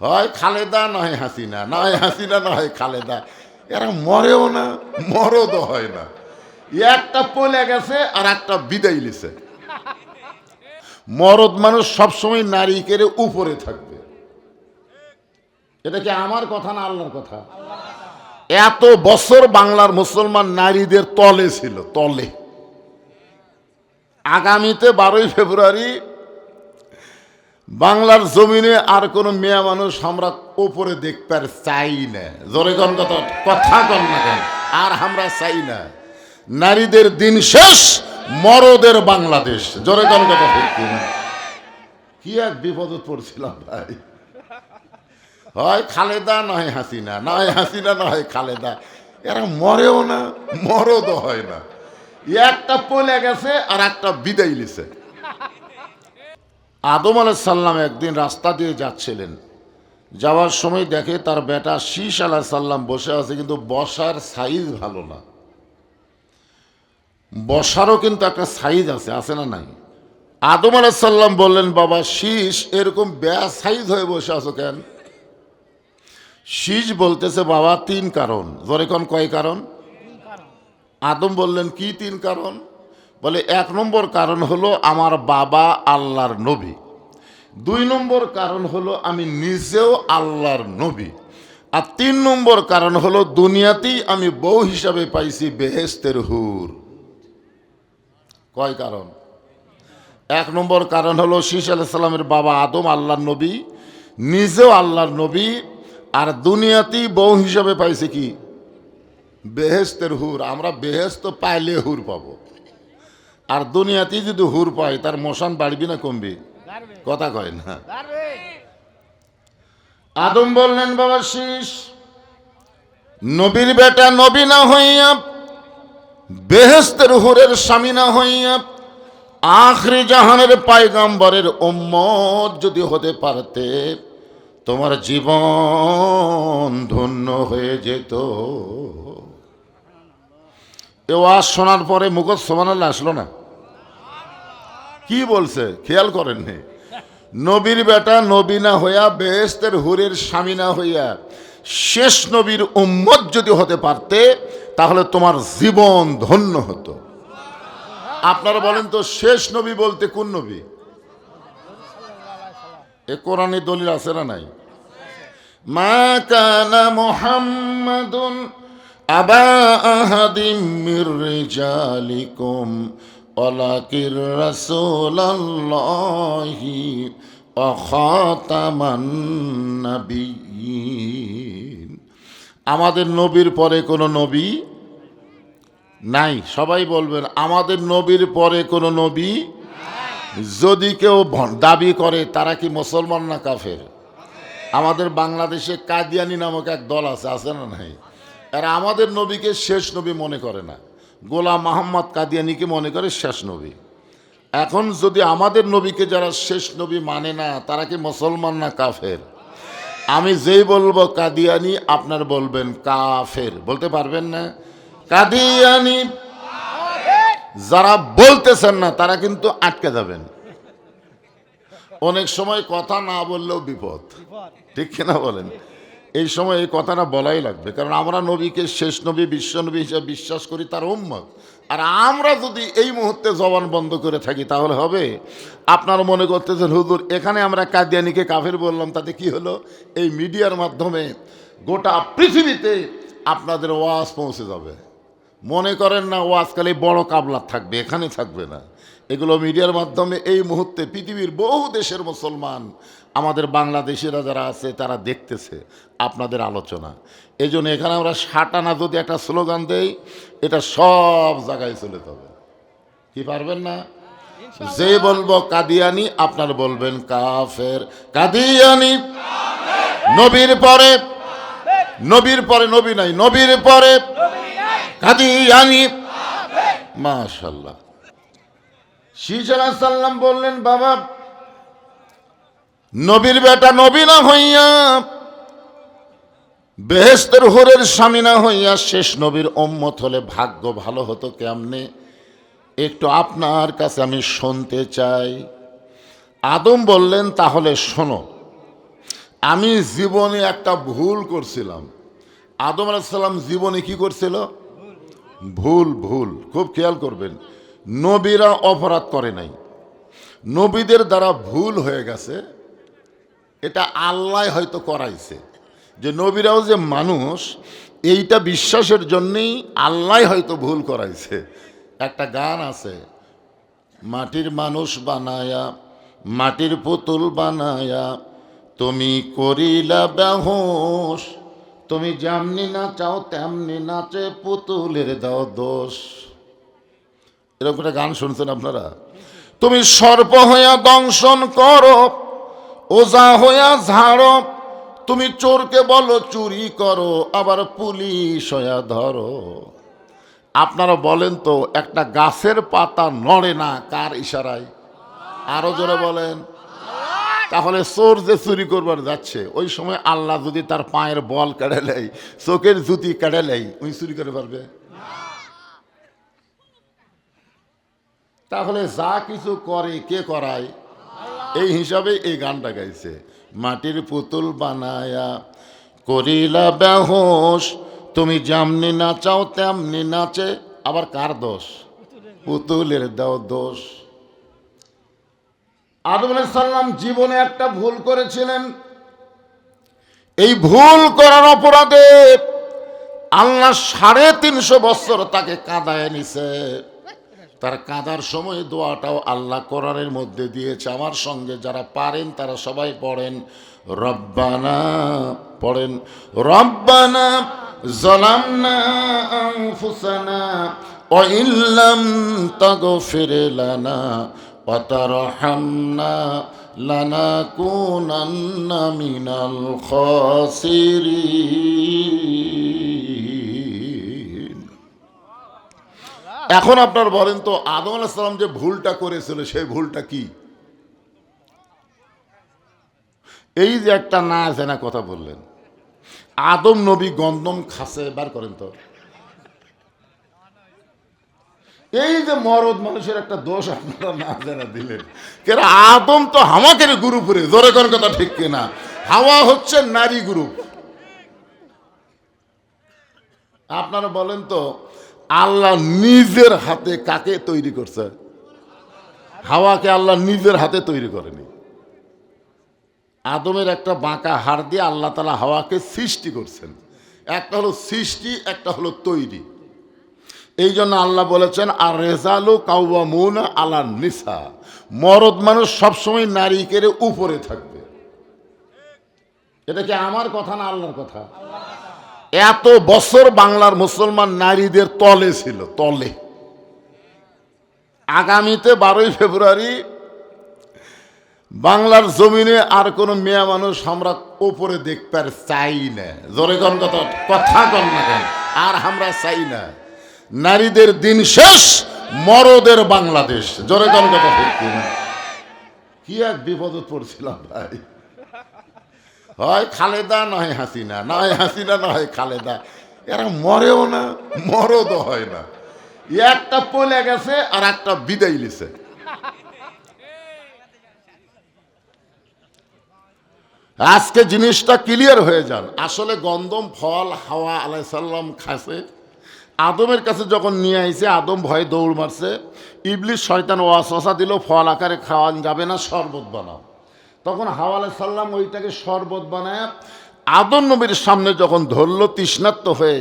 হয় খালেদা, নয় হাসিনা। নয় হাসিনা, নয় খালেদা। এরা মরেও না মরদও হয় না। একটা পলে গেছে আর একটা বিদায় লিছে মরদ মানুষ সবসময় নারী কেড়ে উপরে থাকবে। এটা কি আমার কথা না আল্লাহর কথা? এত বছর বাংলার মুসলমান নারীদের তলে ছিল, তলে। আগামীতে বারোই ফেব্রুয়ারি বাংলার জমিনে আর কোনো মেয়ে মানুষ আমরা ওপরে দেখতে আর চাই না। জোরে কন কথা কথা কন না কেন? আর আমরা চাই না। নারীদের দিন শেষ, মরদের বাংলাদেশ। জোরে কন কথা ঠিক কিনা? কি এক বিপদে পড়ছিলাম ভাই। হয় খালেদা, নয় হাসিনা। নয় হাসিনা, নয় খালেদা। এরা মরেও না, মরদও হয় না। একটা পলে গেছে আর একটা বিদায় লিছে আদম সাল্লাম একদিন রাস্তা দিয়ে যাচ্ছিলেন। যাওয়ার সময় দেখে তার বেটা শীষ আলাহ সাল্লাম বসে আছে কিন্তু বসার সাইজ ভালো না। বসারও কিন্তু একটা সাইজ আছে আছে না নাই? আদম সাল্লাম বললেন বাবা শীষ এরকম ব্যা সাইজ হয়ে বসে আছো কেন? শীষ বলতেছে বাবা তিন কারণ। জোরে কয় কারণ। আদম বললেন কি তিন কারণ? বলে, এক নম্বর কারণ হলো আমার বাবা আল্লাহর নবী। দুই নম্বর কারণ হলো আমি নিজেও আল্লাহর নবী। আর তিন নম্বর কারণ হলো দুনিয়াতেই আমি বউ হিসাবে পাইছি বেহেস্তের হুর। কয় কারণ? এক নম্বর কারণ হলো শীষ আলাইসাল্লামের বাবা আদম আল্লাহর নবী, নিজেও আল্লাহর নবী, আর দুনিয়াতেই বউ হিসাবে পাইছে কি? বেহেস্তের হুর। আমরা বেহেস্ত পাইলে হুর পাবো। আর দুনিয়াতেই যদি হুর পায় তার মশান বাড়বি না কমবি? কথা কয় না। আদম বললেন বাবা শীষ নবীর বেটা নবী না হইয়া বেহেস্তের হুরের স্বামী না হইয়া আখরি জাহানের পায়গাম্বরের উম্মত যদি হতে পারতে তোমার জীবন ধন্য হয়ে যেত। এ ওয়াজ শোনার পরে মুখত সমানাল্লা আসলো না। কি বলছে? খেয়াল করেননি। নবীর বেটা নবী না হইয়া বেহেস্তের হুরের স্বামী না হইয়া, শেষ নবীর উম্মত যদি হতে পারতে, তাহলে তোমার জীবন ধন্য হতো। আপনারা বলেন তো, শেষ নবী বলতে কোন নবী? এ কোরআনে দলিল আছে না নাই? মা কানা মুহাম্মাদুন আবা আহাদিম মির রিজালিকুম, ওয়ালাকির রাসূলুল্লাহি ওয়া খাতামান নাবিয়্যিন। আমাদের নবীর পরে কোনো নবী নাই। সবাই বলবেন, আমাদের নবীর পরে কোনো নবী যদি কেউ দাবি করে, তারা কি মুসলমান না কাফের? আমাদের বাংলাদেশে কাদিয়ানি নামক এক দল আছে আছে না নাই? এরা আমাদের নবীকে শেষ নবী মনে করে না। গোলাম মোহাম্মদ কাদিয়ানিকে মনে করে শেষ নবী। এখন যদি আমাদের নবীকে যারা শেষ নবী মানে না, তারা কি মুসলমান না কাফের? আমি যেই বলব কাদিয়ানি, আপনার বলবেন কাফের। বলতে পারবেন না? কাদিয়ানি, যারা বলতেছেন না, তারা কিন্তু আটকে যাবেন। অনেক সময় কথা না বললেও বিপদ। ঠিক কিনা বলেন? এই সময় এই কথাটা বলাই লাগবে। কারণ আমরা নবীকে শেষ নবী, বিশ্ব নবী হিসেবে বিশ্বাস করি, তার উম্মত। আর আমরা যদি এই মুহূর্তে জবান বন্ধ করে থাকি, তাহলে হবে? আপনারা মনে করতেছেন, হুজুর, এখানে আমরা কাদিয়ানিকে কাফের বললাম, তাতে কি হলো? এই মিডিয়ার মাধ্যমে গোটা পৃথিবীতে আপনাদের ওয়াজ পৌঁছে যাবে। মনে করেন না ও আজকাল এই বড় কাবলার থাকবে, এখানে থাকবে না। এগুলো মিডিয়ার মাধ্যমে এই মুহূর্তে পৃথিবীর বহু দেশের মুসলমান আমাদের বাংলাদেশিরা যারা আছে তারা দেখতেছে আপনাদের আলোচনা। এই জন্য এখানে আমরা সাটানা যদি একটা স্লোগান দেই এটা সব জায়গায় চলে যাবে। কি পারবেন না? যে বলব কাদিয়ানি আপনার বলবেন কাফের। কাদিয়ানি নবীর পরে নবীর পরে নবী নাই নবীর পরে কাদিয়ানি। মাশাল্লাহ। সাল্লাম বললেন, বাবা, নবীর বেটা নবী না হইয়া বেহেস্তের হোরের স্বামী না হইয়া শেষ নবীর ওম্মত হলে ভাগ্য ভালো হতো কেমনে? একটু আপনার কাছে আমি শুনতে চাই। আদম বললেন, তাহলে শোনো, আমি জীবনে একটা ভুল করছিলাম। আদম আলাইসাল্লাম জীবনে কি করছিল? ভুল ভুল। খুব খেয়াল করবেন। নবীরা অপরাধ করে নাই। নবীদের দ্বারা ভুল হয়ে গেছে। এটা আল্লাহ হয়তো করাইছে। যে নবীরাও যে মানুষ, এইটা বিশ্বাসের জন্যেই আল্লাহ হয়তো ভুল করাইছে। একটা গান আছে, মাটির মানুষ বানায়া, মাটির পুতুল বানায়া, তুমি করিলা বেহোশ তুমি যেমনি নাচাও তেমনি নাচে পুতুলের দাও দোষ। এরকম একটা গান শুনছেন আপনারা? তুমি সর্প হইয়া দংশন করো, ওজা হইয়া ঝাড়ো, তুমি চোরকে বলো চুরি করো, আবার পুলিশ হইয়া ধরো। আপনারা বলেন তো, একটা গাছের পাতা নড়ে না, কার ইশারায়? আরও জোরে বলেন। তাহলে চোর যে চুরি করবার যাচ্ছে, ওই সময় আল্লাহ যদি তার পায়ের বল কেড়ে নেয়, চোখের জুতি কেড়ে নেয় ওই চুরি করে পারবে? তাহলে যা কিছু করে, কে করায়? এই হিসাবে এই গানটা গাইছে। মাটির পুতুল বানায়া করিলা বেহোশ, তুমি যেমনি নাচাও তেমনি নাচে। আবার কার দোষ? পুতুলের দাও দোষ। আদম সাল্লাম জীবনে একটা ভুল করেছিলেন। এই ভুল করার অপরাধে আল্লাহ সাড়ে তিনশো বছর তাকে কাঁদায় নিছে। তার কাঁদার সময় দোয়াটাও আল্লাহ কোরআনের মধ্যে দিয়েছে আমার সঙ্গে যারা পারেন তারা সবাই পড়েন রব্বানা পড়েন রব্বানা জলামনা আনফুসানা وإن لم تغفر لنا وترحمنا لنكونن من الخاسرين এখন আপনার বলেন তো, আদম আলাহিসাল্লাম যে ভুলটা করেছিল, সেই ভুলটা কি? এই যে একটা না আছে না কথা বললেন। আদম নবী গন্দম খাসে, বার করেন তো। এই যে মরদ মানুষের একটা দোষ, আপনারা না জানা দিলেন। কেন আদম তো হামাকের গ্রুপরে জোরে কোন কথা ঠিক কিনা? হাওয়া হচ্ছে নারী গ্রুপ আপনারা বলেন তো আল্লাহ নিজের হাতে কাকে তৈরি করছে? হাওয়াকে আল্লাহ নিজের হাতে তৈরি করেনি। আদমের একটা বাঁকা হাড় দিয়ে আল্লাহ তালা হাওয়াকে সৃষ্টি করছেন। একটা হলো সৃষ্টি, একটা হলো তৈরি। এই জন্য আল্লাহ বলেছেন আর রেজালু কাউবামুন আলা নিসা। মরদ মানুষ সবসময় নারীকের উপরে থাকবে। এটা কি আমার কথা না আল্লাহর কথা? এত বছর বাংলার মুসলমান নারীদের তলে ছিল, তলে। আগামীতে বারোই ফেব্রুয়ারি বাংলার জমিনে আর কোনো মেয়ে মানুষ আমরা ওপরে দেখতে চাই না। জোরে কথা কথা কন না কেন? আর আমরা চাই না। নারীদের দিন শেষ, মরদের বাংলাদেশ। জোরে কথা কি এক বিপদত পড়ছিলাম ভাই। হয় খালেদা, নয় হাসিনা। নয় হাসিনা, নয় খালেদা। এরা মরেও না, মরদও হয় না। একটা পলে গেছে আর একটা বিদায় লিছে আজকে জিনিসটা ক্লিয়ার হয়ে যান। আসলে গন্দম, ফল, হাওয়া আলাইসাল্লাম খাসে আদমের কাছে যখন নিয়ে আইছে, আদম ভয়ে দৌড় মারছে। ইবলিশ শয়তান ওয়াসওয়াসা দিল, ফল আকারে খাওয়ান যাবে না, শরবত বানাও। তখন হাওয়া আলাইসাল্লাম ওইটাকে শরবত বানায়। আদম নবীর সামনে যখন ধরল তৃষ্ণাত্ম হয়ে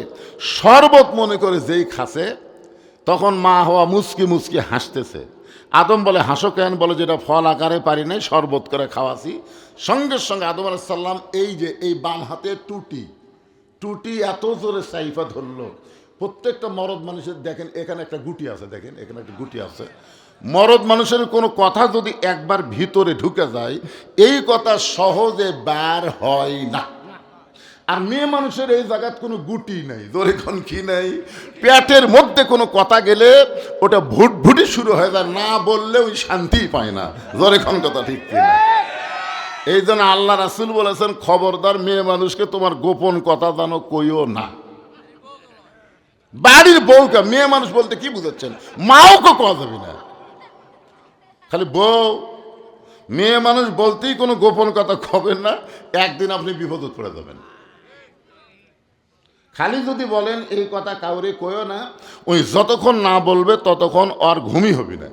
শরবত মনে করে যেই খাসে তখন মা হওয়া মুচকি মুচকি হাসতেছে। আদম বলে, হাসো কেন? বলে, যেটা ফল আকারে পারি নাই, শরবত করে খাওয়াছি। সঙ্গে সঙ্গে আদম আলাইসাল্লাম এই যে, এই বাম হাতে টুটি টুটি এত জোরে সাইফা ধরলো। প্রত্যেকটা মরদ মানুষের দেখেন, এখানে একটা গুটি আছে, দেখেন, এখানে একটা গুটি আছে। মরদ মানুষের কোনো কথা যদি একবার ভিতরে ঢুকে যায়, এই কথা সহজে বার হয় না। আর মেয়ে মানুষের এই জায়গাত কোনো গুটি নাই, জোরে কোন কি নাই? পেটের মধ্যে কোনো কথা গেলে ওটা ভুটভুটি শুরু হয়ে যায়, না বললে ওই শান্তি পায় না। কোন কথা ঠিক কিনা এই জন্য আল্লাহ রাসুল বলেছেন, খবরদার মেয়ে মানুষকে তোমার গোপন কথা জানো কইও না। বাড়ির বউকে মেয়ে মানুষ বলতে কি বুঝাচ্ছেন? মাও কো কওয়া যাবে না? খালি বউ মেয়ে মানুষ বলতেই কোনো গোপন কথা খবেন না একদিন আপনি বিপদত পড়ে যাবেন খালি যদি বলেন এই কথা কাউরে কয়ও না ওই যতক্ষণ না বলবে ততক্ষণ আর ঘুমই হবে না।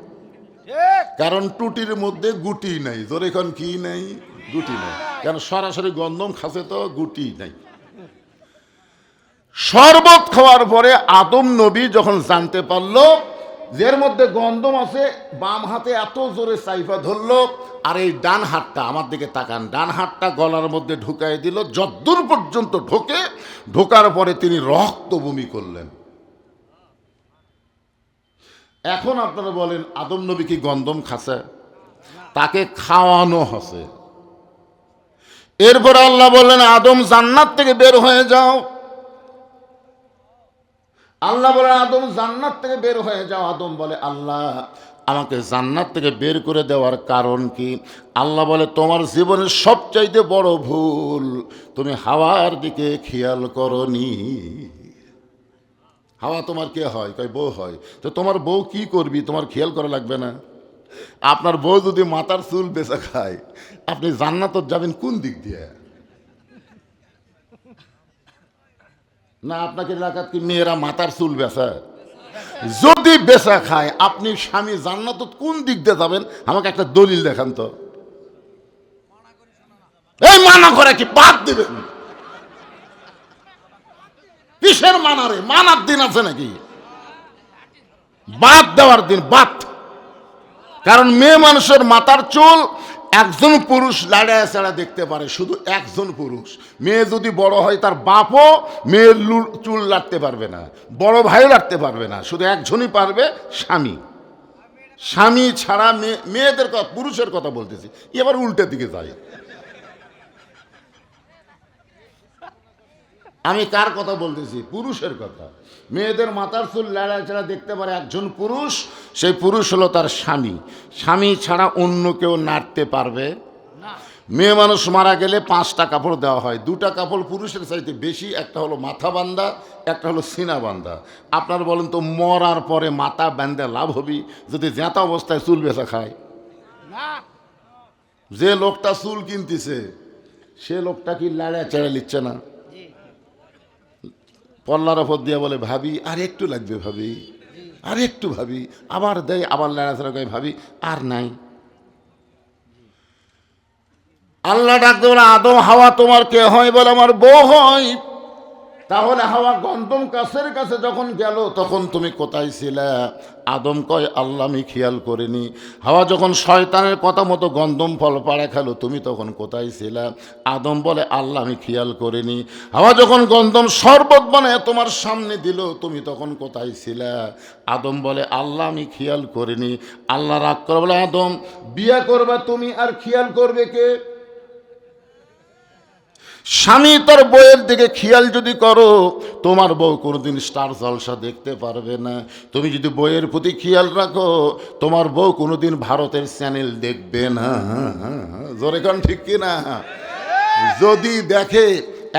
কারণ টুটির মধ্যে গুটি নাই জোরে এখন কি নাই? গুটি নাই। কারণ সরাসরি গন্ধম খাসে তো গুটি নাই। শরবত খাওয়ার পরে আদম নবী যখন জানতে পারল যে এর মধ্যে গন্ধম আছে, বাম হাতে এত জোরে সাইফা ধরলো, আর এই ডান হাতটা, আমার দিকে তাকান, ডান হাতটা গলার মধ্যে ঢুকাই দিল, যদ্দূর পর্যন্ত ঢোকে, ঢোকার পরে তিনি রক্ত বমি করলেন। এখন আপনারা বলেন, আদম নবী কি গন্ধম খাসে তাকে খাওয়ানো হসে এরপর আল্লাহ বললেন, আদম জান্নাত থেকে বের হয়ে যাও। আল্লাহ বলে, আদম জান্নাত থেকে বের হয়ে যাও। আদম বলে, আল্লাহ, আমাকে জান্নাত থেকে বের করে দেওয়ার কারণ কি? আল্লাহ বলে, তোমার জীবনের সবচাইতে বড় ভুল, তুমি হাওয়ার দিকে খেয়াল করনি। হাওয়া তোমার কে হয়? কয়, বউ হয়। তো তোমার বউ কি করবি? তোমার খেয়াল করা লাগবে না। আপনার বউ যদি মাথার চুল বেচা খায়, আপনি জান্নাত যাবেন কোন দিক দিয়ে? না, আপনাকে এলাকার কি মেয়েরা মাথার চুল বেচা। যদি বেচা খায়, আপনি স্বামী জান্নাত কোন দিক দিয়ে যাবেন? আমাকে একটা দলিল দেখান তো। এই মানা করে কি বাদ দিবেন? কিসের মানারে মানার দিন আছে নাকি? বাদ দেওয়ার দিন, বাদ। কারণ মেয়ে মানুষের মাথার চুল একজন পুরুষ লাড়ায় ছাড়া দেখতে পারে, শুধু একজন পুরুষ। মেয়ে যদি বড় হয়, তার বাপও মেয়ের চুল লাড়তে পারবে না, বড় ভাইও লাড়তে পারবে না, শুধু একজনই পারবে স্বামী। স্বামী ছাড়া মেয়ে, মেয়েদের কথা, পুরুষের কথা বলতেছি, এবার উল্টে দিকে যাই। আমি কার কথা বলতেছি? পুরুষের কথা। মেয়েদের মাথার চুল লাড়া ছাড়া দেখতে পারে একজন পুরুষ সেই পুরুষ হলো তার স্বামী। স্বামী ছাড়া অন্য কেউ নাড়তে পারবে? মেয়ে মানুষ মারা গেলে পাঁচটা কাপড় দেওয়া হয়। দুটা কাপড় পুরুষের চাইতে বেশি একটা হলো মাথা বান্ধা একটা হলো সিনা বান্ধা আপনার বলেন তো মরার পরে মাথা বান্ধা লাভ হবি? যদি জেঁতা অবস্থায় চুল বেচা খায়? যে লোকটা চুল কিনতেছে সে লোকটা কি লাড়া চেড়ে নিচ্ছে না? পল্লার ওপর দিয়ে বলে, ভাবি, আর একটু লাগবে ভাবি, আর একটু ভাবি আবার দেয় আবার লাড়াছাড়া করে ভাবি আর নাই। আল্লাহ ডাকতে বলে আদম, হাওয়া তোমার কে হয়? বলে, আমার বউ হয়। তাহলে হাওয়া গন্তম কাছের কাছে যখন গেল, তখন তুমি কোথায় ছিলে? আদম কয়, আল্লাহ, আমি খেয়াল করিনি। হাওয়া যখন শয়তানের কথা মতো গন্ধম ফল পাড়া খেলো, তুমি তখন কোথায় ছিলে? আদম বলে, আল্লাহ, আমি খেয়াল করিনি। হাওয়া যখন গন্ধম শরবত বানায় তোমার সামনে দিল, তুমি তখন কোথায় ছিলে? আদম বলে, আল্লাহ, আমি খেয়াল করিনি। আল্লাহ রাগ করে বলে, আদম, বিয়ে করবে তুমি আর খেয়াল করবে কে? স্বামী তার বইয়ের দিকে খেয়াল যদি করো, তোমার বউ কোনোদিন স্টার জলসা দেখতে পারবে না। তুমি যদি বইয়ের প্রতি খেয়াল রাখো, তোমার বউ কোনোদিন ভারতের চ্যানেল দেখবে না। জোরে কান ঠিক কি না যদি দেখে,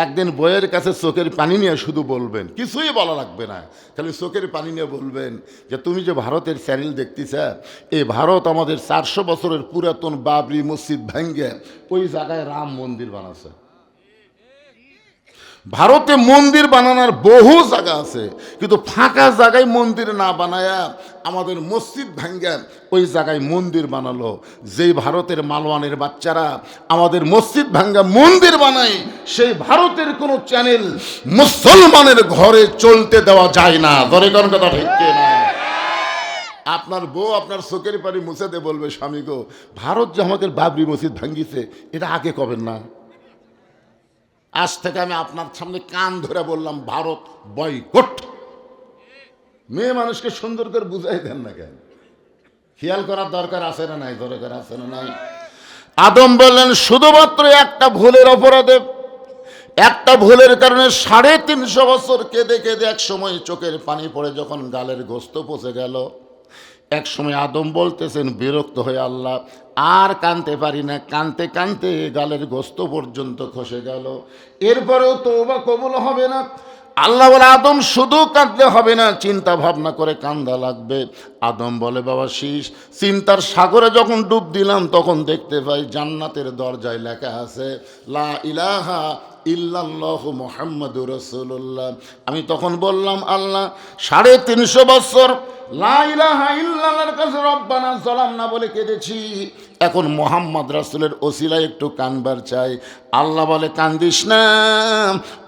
একদিন বইয়ের কাছে চোখের পানি নিয়ে শুধু বলবেন, কিছুই বলা লাগবে না। খালি চোখের পানি নিয়ে বলবেন যে, তুমি যে ভারতের চ্যানেল দেখতেছ, এই ভারত আমাদের চারশো বছরের পুরাতন বাবরি মসজিদ ভেঙ্গে ওই জায়গায় রাম মন্দির বানাচ্ছে ভারতে মন্দির বানানোর বহু জায়গা আছে, কিন্তু ফাঁকা জায়গায় মন্দির না বানায়া আমাদের মসজিদ ভাঙ্গা, ওই জায়গায় মন্দির বানালো। যেই ভারতের মালওয়ানের বাচ্চারা আমাদের মসজিদ ভাঙ্গা মন্দির বানায়, সেই ভারতের কোনো চ্যানেল মুসলমানের ঘরে চলতে দেওয়া যায় না। ধরে কোন কথা ঠিক না? আপনার বউ আপনার চোখের পানি মুছে দে বলবে, স্বামী গো, ভারত যে আমাদের বাবরি মসজিদ ভাঙ্গিছে, এটা আগে কবেন না? আজ থেকে আমি আপনার সামনে কান ধরে বললাম, ভারত বয়কট। মেয়ে মানুষকে সুন্দর করে বুঝাই দেন না কেন? খেয়াল করার দরকার আছে না নাই দরকার আছে না নাই? আদম বললেন, শুধুমাত্র একটা ভুলের অপরাধে, একটা ভুলের কারণে সাড়ে তিনশো বছর কেঁদে কেঁদে এক সময় চোখের পানি পড়ে যখন গালের গোস্ত পচে গেল। এক সময় আদম বলতেছেন, বিরক্ত হয়ে আল্লাহ আর কানতে পারি না। কানতে কানতে গালের গোস্ত পর্যন্ত খসে গেল। এরপরেও তোবা কবল হবে না। আল্লাহ বলে, আদম শুধু কাঁদলে হবে না, চিন্তা ভাবনা করে কান্দা লাগবে। আদম বলে, বাবা শীষ, চিন্তার সাগরে যখন ডুব দিলাম, তখন দেখতে পাই জান্নাতের দরজায় লেখা আছে, লা ইলাহা ইল্লাল্লাহ মোহাম্মদ রসুল্লাহ আমি তখন বললাম, আল্লাহ, সাড়ে তিনশো বছর লা ইলাহা ইল্লাল্লাহর কাছে রব্বানা সালাম না বলে কেঁদেছি। এখন মোহাম্মদ রাসুলের ওসিলা একটু কানবার চাই। আল্লাহ বলে, কান্দিস না।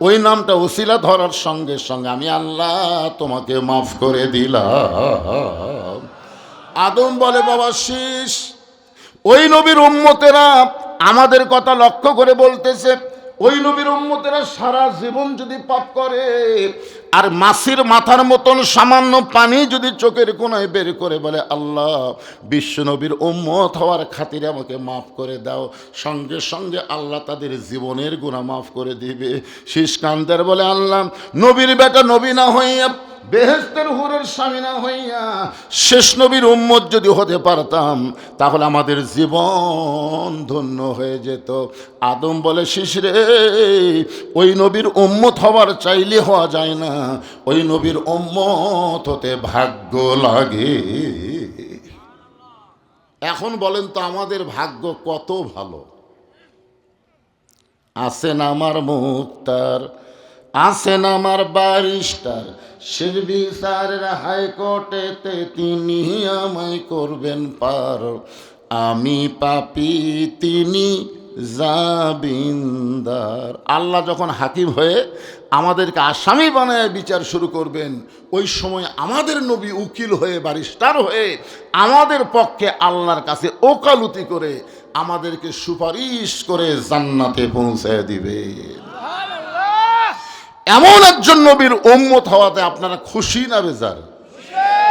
ওই নামটা ওসিলা ধরার সঙ্গে সঙ্গে আমি, আল্লাহ, তোমাকে মাফ করে দিলাম। আদম বলে, বাবা শীষ ওই নবীর উম্মতেরা আমাদের কথা লক্ষ্য করে বলতেছে ওই নবীর উম্মতেরা সারা জীবন যদি পাপ করে, আর মাসির মাথার মতন সামান্য পানি যদি চোখের কোনায় বের করে বলে, আল্লাহ, বিশ্ব নবীর উম্মত হওয়ার খাতিরে আমাকে মাফ করে দাও। সঙ্গে সঙ্গে আল্লাহ তাদের জীবনের গুণা মাফ করে দিবে। শীষ কান্দার বলে, আল্লাহ, নবীর বেটা নবী না হইয়া বেহেস্তের হুরের স্বামী না হইয়া শেষ নবীর উম্মত যদি হতে পারতাম, তাহলে আমাদের জীবন ধন্য হয়ে যেত। আদম বলে শিশরে ওই নবীর উম্মত হওয়ার চাইলে হওয়া যায় না। ওই নবীর উম্মত হতে ভাগ্য লাগে। এখন বলেন তো, আমাদের ভাগ্য কত ভালো? আছেন আমার মুক্তার আছেন আমার বারিস্টার শের বিচারের হাইকোর্টেতে তিনি আমায় করবেন পার আমি পাপি, তিনি জাবিন্দার আল্লাহ যখন হাকিম হয়ে আমাদেরকে আসামি বানায় বিচার শুরু করবেন, ওই সময় আমাদের নবী উকিল হয়ে বারিস্টার হয়ে আমাদের পক্ষে আল্লাহর কাছে ওকালতি করে আমাদেরকে সুপারিশ করে জান্নাতে পৌঁছে দিবে। এমন একজন নবীর উম্মত হওয়াতে আপনারা খুশি না বেজার?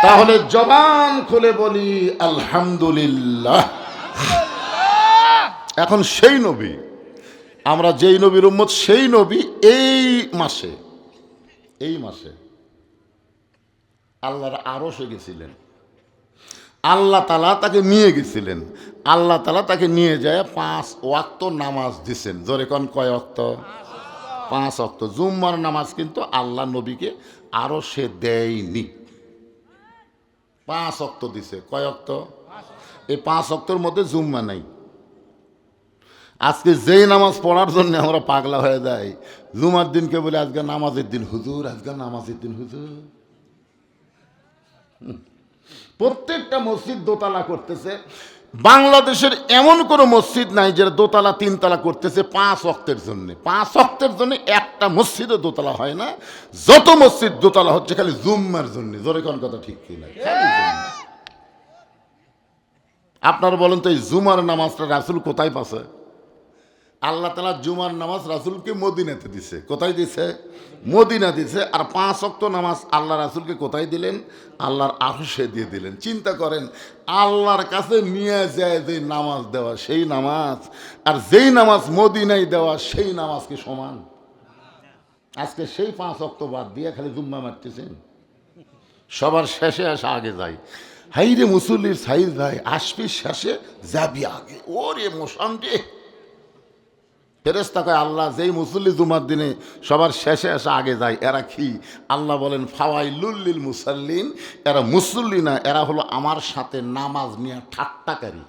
তাহলে জবান খুলে বলি, আলহামদুলিল্লাহ। এখন সেই নবী, আমরা যেই নবীর উম্মত সেই নবী এই মাসে এই মাসে আল্লাহর আরও সে গেছিলেন। আল্লাহ তালা তাকে নিয়ে গেছিলেন। আল্লাহ তালা তাকে নিয়ে যায় পাঁচ ওয়াক্ত নামাজ দিছেন। জোরে কন কয় অক্ত পাঁচ অক্ত জুম্মার নামাজ কিন্তু আল্লাহ নবীকে আরও সে দেয়নি। পাঁচ অক্ত দিছে। কয় অক্ত? এই পাঁচ অক্তর মধ্যে জুম্মা নাই। আজকে যেই নামাজ পড়ার জন্য আমরা পাগলা হয়ে যাই, জুমার দিনকে বলে আজকে নামাজের দিন। হুজুর, আজকে নামাজের দিন, হুজুর। প্রত্যেকটা মসজিদ দোতলা করতেছে। বাংলাদেশের এমন কোনো মসজিদ নাই যেটা দোতলা, তিনতলা করতেছে পাঁচ অক্তের জন্য। পাঁচ অক্তের জন্য একটা মসজিদও দোতলা হয় না। যত মসজিদ দোতলা হচ্ছে খালি জুম্মার জন্য। জোরে কোন কথা ঠিক কি না খালি জুম্মা। আপনারা বলেন তো এই জুমার নামাজটা রাসুল কোথায় পাশে আল্লাহ তালা জুমার নামাজ রাসুলকে মদিনাতে দিছে। কোথায় দিছে? মদিনা দিছে। আর পাঁচ অক্ত নামাজ আল্লাহ রাসুলকে কোথায় দিলেন? আল্লাহর আরশে দিয়ে দিলেন। চিন্তা করেন, আল্লাহর কাছে নিয়ে যায় যে নামাজ দেওয়া, সেই নামাজ। আর যেই নামাজ মদিনাই দেওয়া, সেই নামাজ কি সমান? আজকে সেই পাঁচ অক্ত বাদ দিয়ে খালি জুম্মা মারতেছেন। সবার শেষে আসা আগে যাই। হাই রে মুসল্লির সাইজ ভাই আসবি শেষে যাবি আগে। ওরে মোশান রে! ফেরেস্তা আল্লাহ যেই মুসল্লি জুমার দিনে সবার শেষে এসে আগে যায়, এরা কি? আল্লাহ বলেন ফাওয়াই লুল্লিল মুসাল্লিন, এরা মুসল্লি না, এরা হলো আমার সাথে নামাজ নিয়ে ঠাট্টাকারী।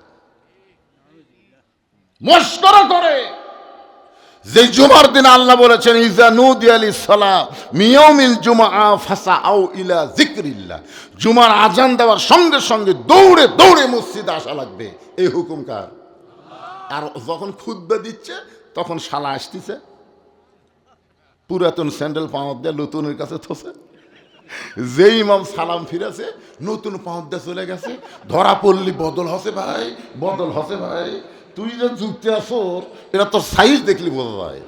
করে। যে জুমার দিন আল্লাহ বলেছেন, ইজা নুদি আলী সালাম মিয়মিল জুমা ফাসা আও ইলা জিক্রিল্লাহ জুমার আজান দেওয়ার সঙ্গে সঙ্গে দৌড়ে দৌড়ে মসজিদে আসা লাগবে। এই হুকুম কার? আর যখন খুদ্া দিচ্ছে তখন শালা আসতেছে। পুরাতন স্যান্ডেল পাওয়ার দিয়ে নতুনের কাছে থসে। যেই ইমাম সালাম ফিরেছে, নতুন পাওয়া দিয়ে চলে গেছে। ধরা পড়লি, বদল হসে ভাই, বদল হসে ভাই। তুই যে যুক্তি আসো এরা তোর সাইজ দেখলি বোঝা যায়